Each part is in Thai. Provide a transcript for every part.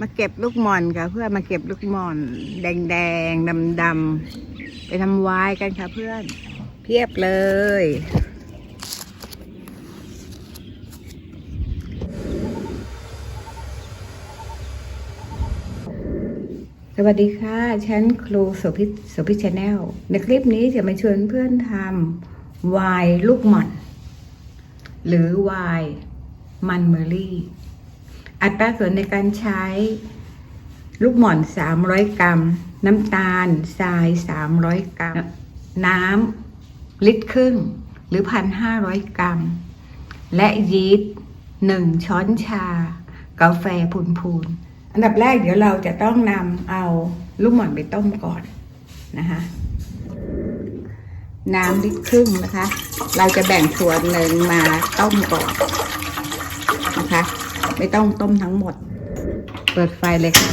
มาเก็บลูกม่อนค่ะ เพื่อนมาเก็บลูกม่อน แดงแดงดำดำๆไปทำวายกันค่ะเพื่อน เพียบเลย สวัสดีค่ะฉันครูโสภิโสภิชาแนลในคลิปนี้จะมาชวนเพื่อนทำวายลูกหม่อน หรือวายมันเมอรี่ อัตราส่วนในการใช้ ลูกหม่อน 300 กรัม น้ำตาลทราย 300 กรัม น้ำลิตรครึ่ง หรือ 1,500 กรัม และยีสต์1ช้อนชา กาแฟพูนๆอันดับแรกเดี๋ยวเราจะต้องนำเอาลูกหม่อนไปต้มก่อนนะคะน้ำลิตรครึ่งนะคะ เราจะแบ่งส่วนหนึ่งมาต้มก่อนนะคะ ไม่ต้องต้มทั้งหมด เปิดไฟเลยค่ะ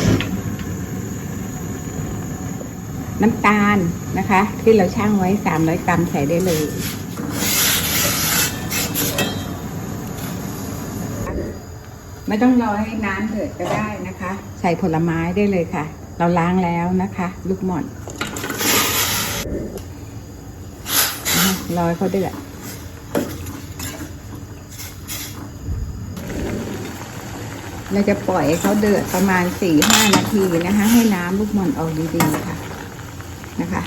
น้ำตาลนะคะ ที่เราช่างไว้ 300 กรัมใส่ได้เลย ไม่ต้องรอให้น้ำเดือดก็ได้นะคะ ใส่ผลไม้ได้เลยค่ะ เราล้างแล้วนะคะ ลูกหม่อนรอเขาเดือด เราจะปล่อยให้เขาเดือดประมาณสี่ห้านาทีนะคะ ให้น้ำลูกม่อนออกดีๆค่ะนะคะ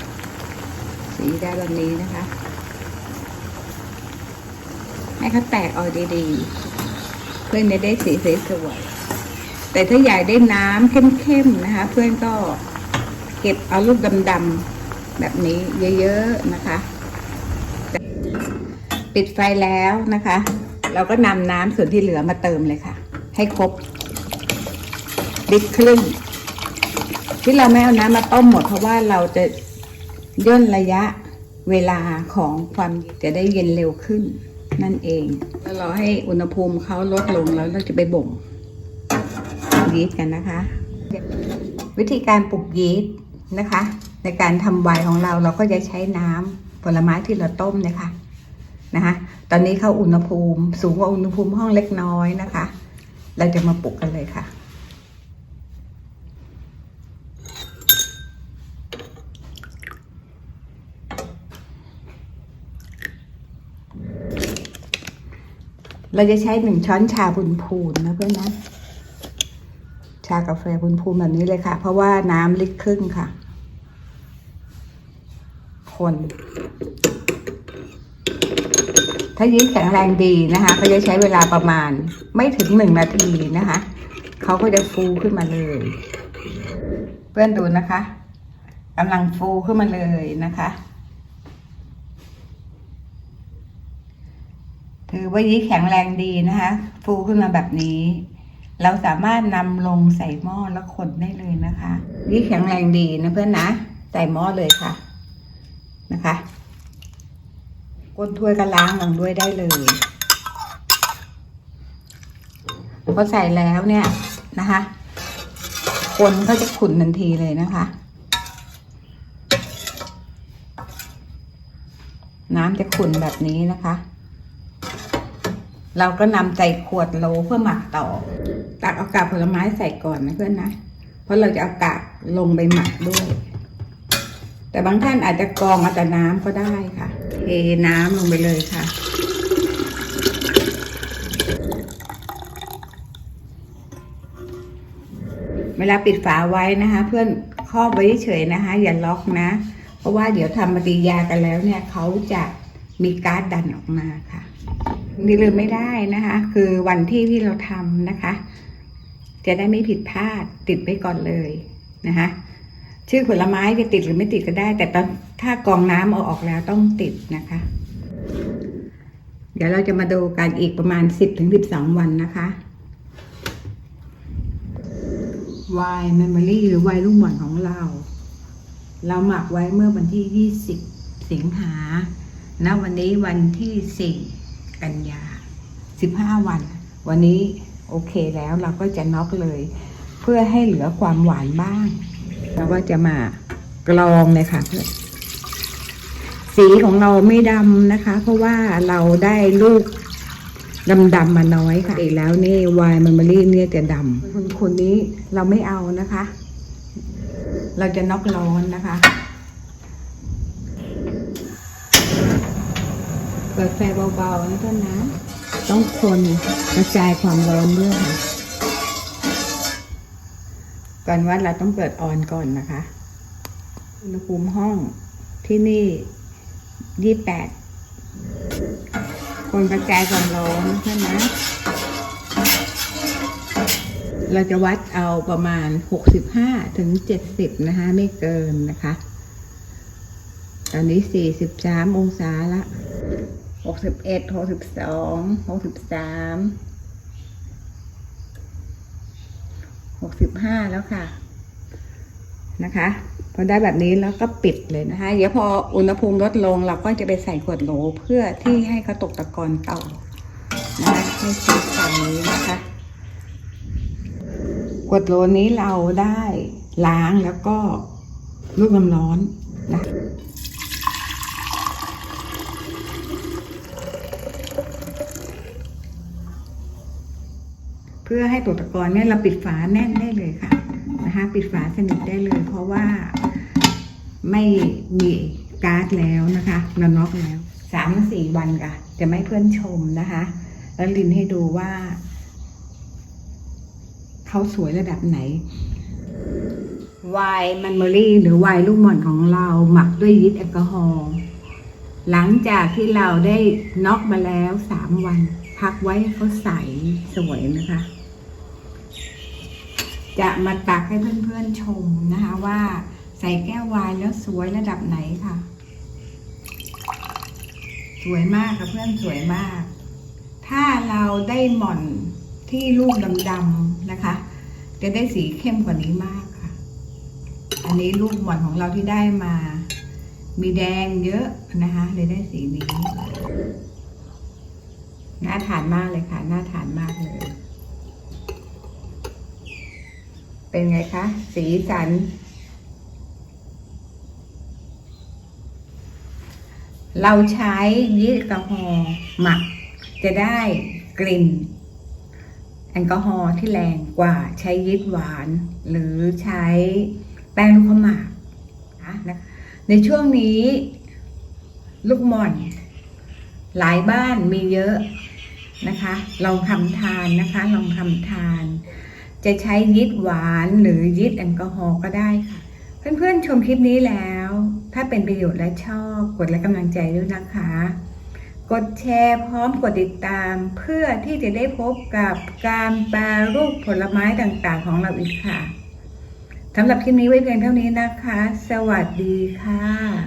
สีได้แบบนี้นะคะ ให้เขาแตกออกดีๆ เพื่อนจะได้สีสวยๆแต่ถ้าอยากได้น้ำเข้มๆนะคะ เพื่อนก็เก็บเอาลูกดำๆแบบนี้เยอะๆนะคะ ปิดไฟแล้วนะคะ เราก็นำน้ำส่วนที่เหลือมาเติมเลยค่ะ ให้ครบ ลิตรครึ่งที่เราไม่เอาน้ำมาต้มหมดเพราะว่าเราจะย่นระยะเวลาของความจะได้เย็นเร็วขึ้นนั่นเอง แล้วเราให้อุณหภูมิเขาลดลงแล้วเราจะไปบ่มยีสต์กันนะคะ วิธีการปลูกยีสต์นะคะ ในการทำไวน์ของเราเราก็จะใช้น้ำผลไม้ที่เราต้มนะคะนะคะ ตอนนี้เข้าอุณหภูมิ สูงกว่าอุณหภูมิห้องเล็กน้อยนะคะ เราจะมาปลูกกันเลยค่ะ เราจะใช้หนึ่งช้อนชาพูนนะเพื่อนนะ ชากาแฟพูนแบบนี้เลยค่ะ เพราะว่าน้ำลิตรครึ่งค่ะ คน ถ้ายีสต์แข็งแรงดีนะคะเขาจะใช้เวลาประมาณไม่ถึงหนึ่งนาทีนะคะ เขาก็จะฟูขึ้นมาเลย เพื่อนดูนะคะกำลังฟูขึ้นมาเลยนะคะ ถือว่ายีสต์แข็งแรงดีนะคะ ฟูขึ้นมาแบบนี้ เราสามารถนำลงใส่หม้อแล้วคนได้เลยนะคะยีสต์แข็งแรงดีนะเพื่อนนะ ใส่หม้อเลยค่ะ นะคะ ก้นถ้วยก็ล้างลงด้วยได้เลยพอใส่แล้วเนี่ยนะคะ คนเขาจะขุนทันทีเลยนะคะ น้ำจะขุนแบบนี้นะคะ เราก็นำใส่ขวดโหลเพื่อหมักต่อ ตักเอากากผลไม้ใส่ก่อนนะเพื่อนนะ เพราะเราจะเอากากลงไปหมักด้วย แต่บางท่านอาจจะกรองเอาแต่น้ำก็ได้ค่ะ เทน้ำลงไปเลยค่ะ เวลาปิดฝาไว้นะคะ เพื่อนครอบไว้เฉยนะคะ อย่าล็อกนะ เพราะว่าเดี๋ยวทำปฏิยากันแล้วเนี่ยเขาจะมีก๊าซดันออกมาค่ะ นี่ลืมไม่ได้นะคะ คือวันที่ที่เราทำนะคะ จะได้ไม่ผิดพลาดติดไว้ก่อนเลยนะคะชื่อผลไม้จะติดหรือไม่ติดก็ได้ แต่ตอนถ้ากองน้ำเอาออกแล้วต้องติดนะคะ เดี๋ยวเราจะมาดูกันอีกประมาณสิบถึงสิบสองวันนะคะ วายเมมโมรี่หรือวายลูกหมอนของเรา เราหมักไว้เมื่อวันที่ยี่สิบสิงหาณวันนี้วันที่สี่ กันยาสิบห้าวัน วันนี้โอเคแล้วเราก็จะน็อกเลย เพื่อให้เหลือความหวานบ้างเราก็จะมากรองเลยค่ะเพื่อสีของเราไม่ดำนะคะ เพราะว่าเราได้ลูกดำดำๆมาน้อยค่ะอีกแล้วนี่วายมันมารีเนี่ยจะดำคนคนนี้เราไม่เอานะคะ เราจะน็อกร้อนนะคะ เปิดไฟเบาๆนะท่านนะ ต้องคนกระจายความร้อนด้วยค่ะ ก่อนวัดเราต้องเปิดออนก่อนนะคะ อุณหภูมิห้องที่นี่ยี่แปด คนกระจายความร้อนใช่ไหมเราจะวัดเอาประมาณหกสิบห้าถึงเจ็ดสิบนะคะ ไม่เกินนะคะ ตอนนี้สี่สิบสามองศาละ หกสิบเอ็ดหกสิบสองหกสิบสามหกสิบห้าแล้วค่ะ นะคะพอได้แบบนี้แล้วก็ปิดเลยนะคะ เดี๋ยวพออุณหภูมิลดลงเราก็จะไปใส่ขวดโหลเพื่อที่ให้เขาตกตะกอนเต่านะคะให้สีใสนะคะขวดโหลนี้เราได้ล้างแล้วก็ลูกน้ำร้อนนะคะ เพื่อให้ตกตะกอนเนี่ยเราปิดฝาแน่นได้เลยค่ะนะคะปิดฝาสนิทได้เลย เพราะว่าไม่มีก๊าซแล้วนะคะเราน็อกแล้วสามสี่วันค่ะ จะไม่เพื่อนชมนะคะ แล้วลินให้ดูว่าเขาสวยระดับไหนไวน์มันเมอรี่หรือไวน์ลูกหม่อนของเราหมักด้วยยีสต์แอลกอฮอล์หลังจากที่เราได้น็อกมาแล้วสามวัน พักไว้ให้เขาใสสวยนะคะ จะมาตักให้เพื่อนๆชมนะคะว่าใส่แก้ววายแล้วสวยระดับไหนค่ะ สวยมากค่ะเพื่อนสวยมาก ถ้าเราได้หม่อนที่ลูกดำๆนะคะ จะได้สีเข้มกว่านี้มากค่ะ อันนี้ลูกหม่อนของเราที่ได้มา มีแดงเยอะนะคะเลยได้สีนี้น่าทานมากเลยค่ะ น่าทานมากเลย เป็นไงคะ สีสัน เราใช้ยีสต์แอลกอฮอล์หมักจะได้กลิ่น แอลกอฮอล์ที่แรงกว่าใช้ยีสต์หวาน หรือใช้แป้งลูกข้าวหมากนะในช่วงนี้ลูกหม่อน หลายบ้านมีเยอะนะคะ ลองทำทานนะคะ ลองทำทาน จะใช้ยีสต์หวานหรือยีสต์แอลกอฮอล์ก็ได้ค่ะ เพื่อนๆชมคลิปนี้แล้ว ถ้าเป็นประโยชน์และชอบ กดและกำลังใจด้วยนะคะ กดแชร์พร้อมกดติดตามเพื่อที่จะได้พบกับการแปรรูปผลไม้ต่างๆ ของเราอีกค่ะสำหรับคลิปนี้ไว้เพียงเท่านี้นะคะ สวัสดีค่ะ